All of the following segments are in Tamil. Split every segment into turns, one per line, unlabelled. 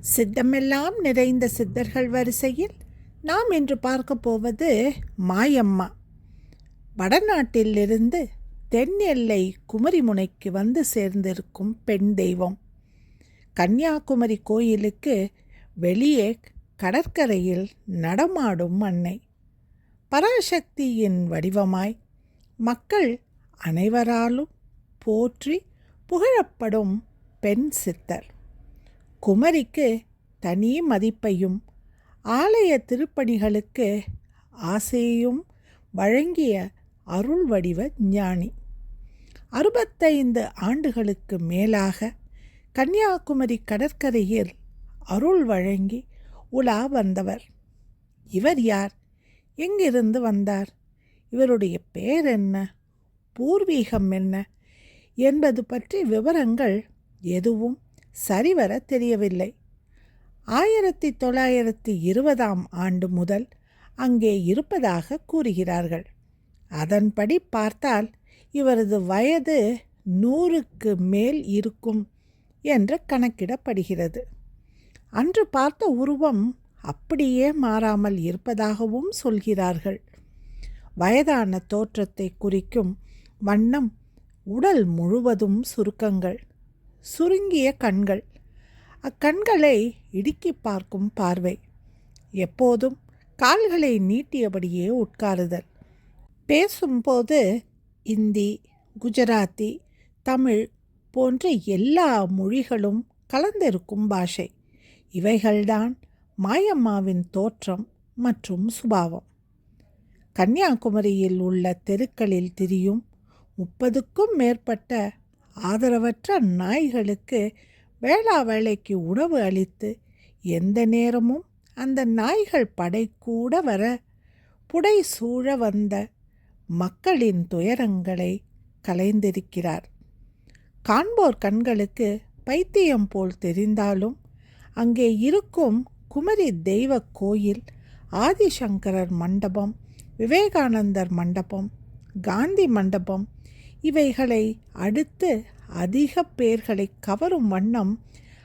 சித்தமெல்லாம் நிறைந்த சித்தர்கள் வரிசையில் நாம் இன்று பார்க்க போவது மாயம்மா. வடநாட்டிலிருந்து தென் எல்லை குமரிமுனைக்கு வந்து சேர்ந்திருக்கும் பெண் தெய்வம். கன்னியாகுமரி கோயிலுக்கு வெளியே கடற்கரையில் நடமாடும் அன்னை. பராசக்தியின் வடிவமாய் மக்கள் அனைவராலும் போற்றி புகழப்படும் பெண் சித்தர். குமரிக்கு தனி மதிப்பையும் ஆலய திருப்பணிகளுக்கு ஆசையும் வழங்கிய அருள் வடிவ ஞானி. அறுபத்தைந்து ஆண்டுகளுக்கு மேலாக கன்னியாகுமரி கடற்கரையில் அருள் வழங்கி உலா வந்தவர். இவர் யார்? எங்கிருந்து வந்தார்? இவருடைய பேர் என்ன? பூர்வீகம் என்ன? என்பது பற்றி விவரங்கள் எதுவும் சரிவர தெரியவில்லை. ஆயிரத்தி தொள்ளாயிரத்தி இருபதாம் ஆண்டு முதல் அங்கே இருப்பதாக கூறுகிறார்கள். அதன்படி பார்த்தால் இவரது வயது நூறுக்கு மேல் இருக்கும் என்று கணக்கிடப்படுகிறது. அன்று பார்த்த உருவம் அப்படியே மாறாமல் இருப்பதாகவும் சொல்கிறார்கள். வயதான தோற்றத்தை குறிக்கும் வண்ணம் உடல் முழுவதும் சுருக்கங்கள். சுருங்கிய கண்கள். அக்கண்களை இடுக்கி பார்க்கும் பார்வை. எப்போதும் கால்களை நீட்டியபடியே உட்காருதல். பேசும்போது இந்தி குஜராத்தி தமிழ் போன்ற எல்லா மொழிகளும் கலந்திருக்கும் பாஷை. இவைகள்தான் மாயம்மாவின் தோற்றம் மற்றும் சுபாவம். கன்னியாகுமரியில் உள்ள தெருக்களில் திரியும் முப்பதுக்கும் மேற்பட்ட ஆதரவற்ற நாய்களுக்கு வேளா வேலைக்கு உணவு அளித்து எந்த நேரமும் அந்த நாய்கள் படை கூட வர புடை சூழ வந்த மக்களின் துயரங்களை கலைந்திருக்கிறார். காண்போர் கண்களுக்கு பைத்தியம் போல் தெரிந்தாலும் அங்கே இருக்கும் குமரி தெய்வ கோயில் ஆதிசங்கரர் மண்டபம் விவேகானந்தர் மண்டபம் காந்தி மண்டபம் இவைகளை அடுத்து அதிக பேர்களை கவரும் வண்ணம்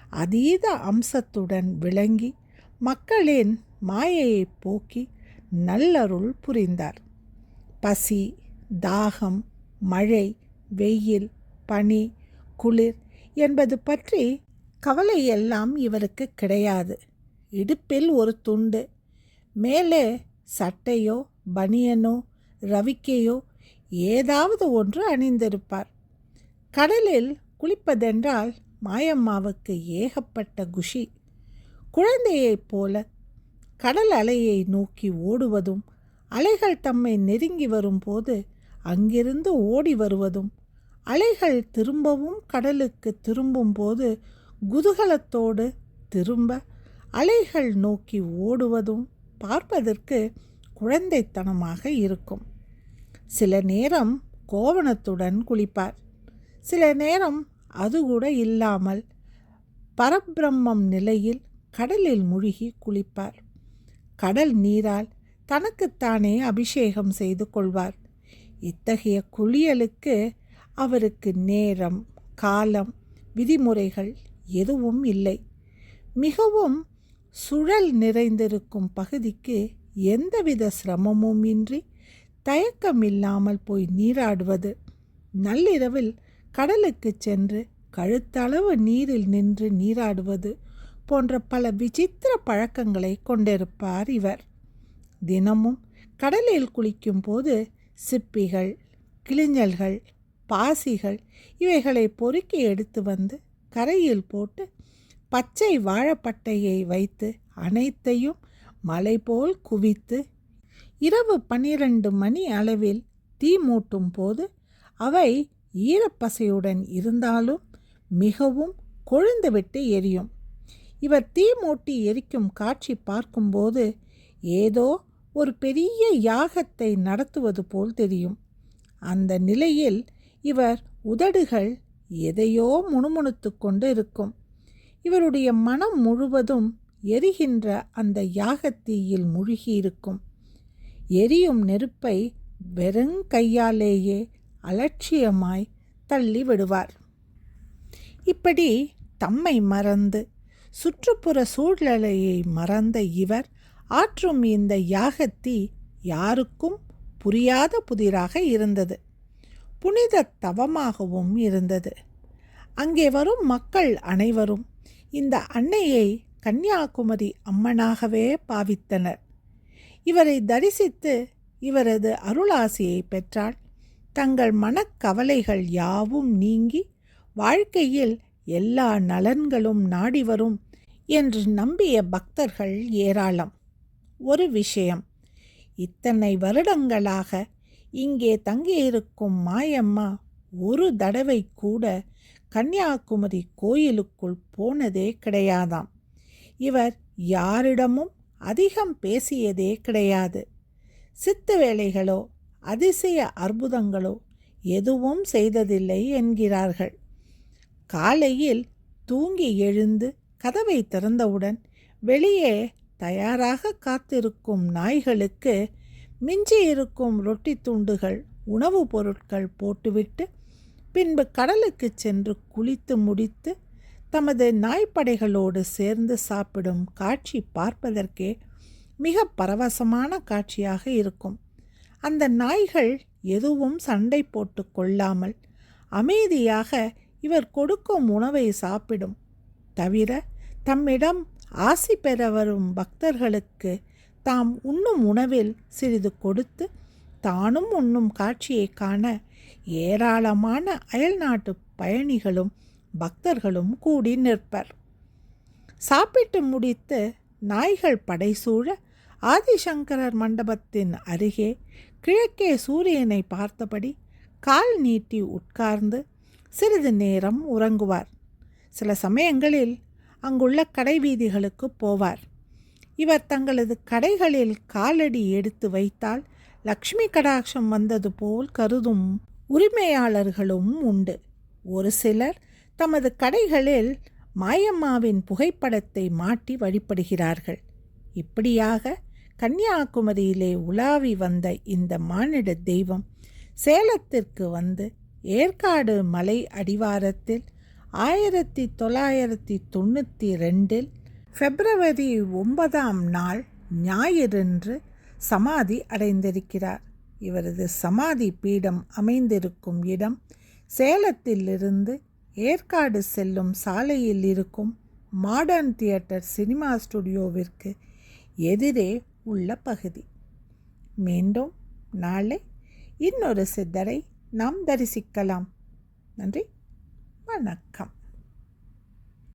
அதீத அம்சத்துடன் விளங்கி மக்களின் மாயையை போக்கி நல்லருள் புரிந்தார். பசி தாகம் மழை வெயில் பனி குளிர் என்பது பற்றி கவலை எல்லாம் இவருக்கு கிடையாது. இடுப்பில் ஒரு துண்டு மேலே சட்டையோ பனியனோ ரவிக்கையோ ஏதாவது ஒன்று அணிந்திருப்பார். கடலில் குளிப்பதென்றால் மாயம்மாவுக்கு ஏகப்பட்ட குஷி. குழந்தையைப் போல கடல் அலையை நோக்கி ஓடுவதும் அலைகள் தம்மை நெருங்கி வரும்போது அங்கிருந்து ஓடி வருவதும் அலைகள் திரும்பவும் கடலுக்கு திரும்பும்போது குதூகலத்தோடு திரும்ப அலைகள் நோக்கி ஓடுவதும் பார்ப்பதற்கு குழந்தைத்தனமாக இருக்கும். சில நேரம் கோவணத்துடன் குளிப்பார். சில நேரம் அது கூட இல்லாமல் பரபிரம்மம் நிலையில் கடலில் முழுகி குளிப்பார். கடல் நீரால் தனக்குத்தானே அபிஷேகம் செய்து கொள்வார். இத்தகைய குளியலுக்கு அவருக்கு நேரம் காலம் விதிமுறைகள் எதுவும் இல்லை. மிகவும் சுழல் நிறைந்திருக்கும் பகுதிக்கு எந்தவித சிரமமும் இன்றி தயக்கமில்லாமல் போய் நீராடுவது. நள்ளிரவில் கடலுக்கு சென்று கழுத்தளவு நீரில் நின்று நீராடுவது போன்ற பல விசித்திர பழக்கங்களை கொண்டிருப்பார் இவர். தினமும் கடலில் குளிக்கும் போது சிப்பிகள் கிளிஞ்சல்கள் பாசிகள் இவைகளை பொறுக்கி எடுத்து வந்து கரையில் போட்டு பச்சை வாழைப்பட்டையை வைத்து அனைத்தையும் மலை போல் குவித்து இரவு பன்னிரண்டு மணி அளவில் தீ மூட்டும் போது அவை ஈரப்பசையுடன் இருந்தாலும் மிகவும் கொழுந்துவிட்டு எரியும். இவர் தீ மூட்டி எரிக்கும் காட்சி பார்க்கும்போது ஏதோ ஒரு பெரிய யாகத்தை நடத்துவது போல் தெரியும். அந்த நிலையில் இவர் உதடுகள் எதையோ முணுமுணுத்து கொண்டு இருக்கும். இவருடைய மனம் முழுவதும் எரிகின்ற அந்த யாகத்தீயில் மூழ்கியிருக்கும். எரியும் நெருப்பை வெறுங்கையாலேயே அலட்சியமாய் தள்ளி விடுவார் இப்படி தம்மை மறந்து சுற்றுப்புற சூழ்நிலையை மறந்த இவர் ஆற்றும் இந்த யாகத்தி யாருக்கும் புரியாத புதிராக இருந்தது. புனித தவமாகவும் இருந்தது. அங்கே வரும் மக்கள் அனைவரும் இந்த அன்னையை கன்னியாகுமரி அம்மனாகவே பாவித்தனர். இவரை தரிசித்து இவரது அருளாசியை பெற்றால் தங்கள் மனக்கவலைகள் யாவும் நீங்கி வாழ்க்கையில் எல்லா நலன்களும் நாடி வரும் என்று நம்பிய பக்தர்கள் ஏராளம். ஒரு விஷயம் இத்தனை வருடங்களாக இங்கே தங்கியிருக்கும் மாயம்மா ஒரு தடவை கூட கன்னியாகுமரி கோயிலுக்குள் போனதே கிடையாதாம். இவர் யாரிடமும் அதிகம் பேசியதே கிடையாது. சித்து வேலைகளோ அதிசய அற்புதங்களோ எதுவும் செய்ததில்லை என்கிறார்கள். காலையில் தூங்கி எழுந்து கதவை திறந்தவுடன் வெளியே தயாராக காத்திருக்கும் நாய்களுக்கு மிஞ்சி இருக்கும் ரொட்டி துண்டுகள் உணவுப் பொருட்கள் போட்டுவிட்டு பின்பு கடலுக்கு சென்று குளித்து முடித்து தமது நாய்ப்படைகளோடு சேர்ந்து சாப்பிடும் காட்சி பார்ப்பதற்கே மிக பரவசமான காட்சியாக இருக்கும். அந்த நாய்கள் எதுவும் சண்டை போட்டு கொள்ளாமல் அமைதியாக இவர் கொடுக்கும் உணவை சாப்பிடும். தவிர தம்மிடம் ஆசி பெற வரும் பக்தர்களுக்கு தாம் உண்ணும் உணவில் சிறிது கொடுத்து தானும் உண்ணும் காட்சியை காண ஏராளமான அயல்நாட்டு பயணிகளும் பக்தர்களும் கூடி நிற்பர். சாப்பிட்டு முடித்து நாய்கள் படைசூழ ஆதிசங்கரர் மண்டபத்தின் அருகே கிழக்கே சூரியனை பார்த்தபடி கால் நீட்டி உட்கார்ந்து சிறிது நேரம் உறங்குவார். சில சமயங்களில் அங்குள்ள கடை வீதிகளுக்கு போவார். இவர் தங்களது கடைகளில் காலடி எடுத்து வைத்தால் லக்ஷ்மி கடாட்சம் வந்தது போல் கருதும் உரிமையாளர்களும் உண்டு. ஒரு சிலர் தமது கடைகளில் மாயம்மாவின் புகைப்படத்தை மாட்டி வழிபடுகிறார்கள். இப்படியாக கன்னியாகுமரியிலே உலாவி வந்த இந்த மானிட தெய்வம் சேலத்திற்கு வந்து ஏற்காடு மலை அடிவாரத்தில் ஆயிரத்தி தொள்ளாயிரத்தி தொண்ணூற்றி ரெண்டில் பிப்ரவரி ஒன்பதாம் நாள் ஞாயிறன்று சமாதி அடைந்திருக்கிறார். இவரது சமாதி பீடம் அமைந்திருக்கும் இடம் சேலத்திலிருந்து ஏற்காடு செல்லும் சாலையில் இருக்கும் மாடர்ன் தியேட்டர் சினிமா ஸ்டுடியோவிற்கு எதிரே உள்ள பகுதி. மீண்டும் நாளை இன்னொரு சித்தரை நாம் தரிசிக்கலாம். நன்றி. வணக்கம்.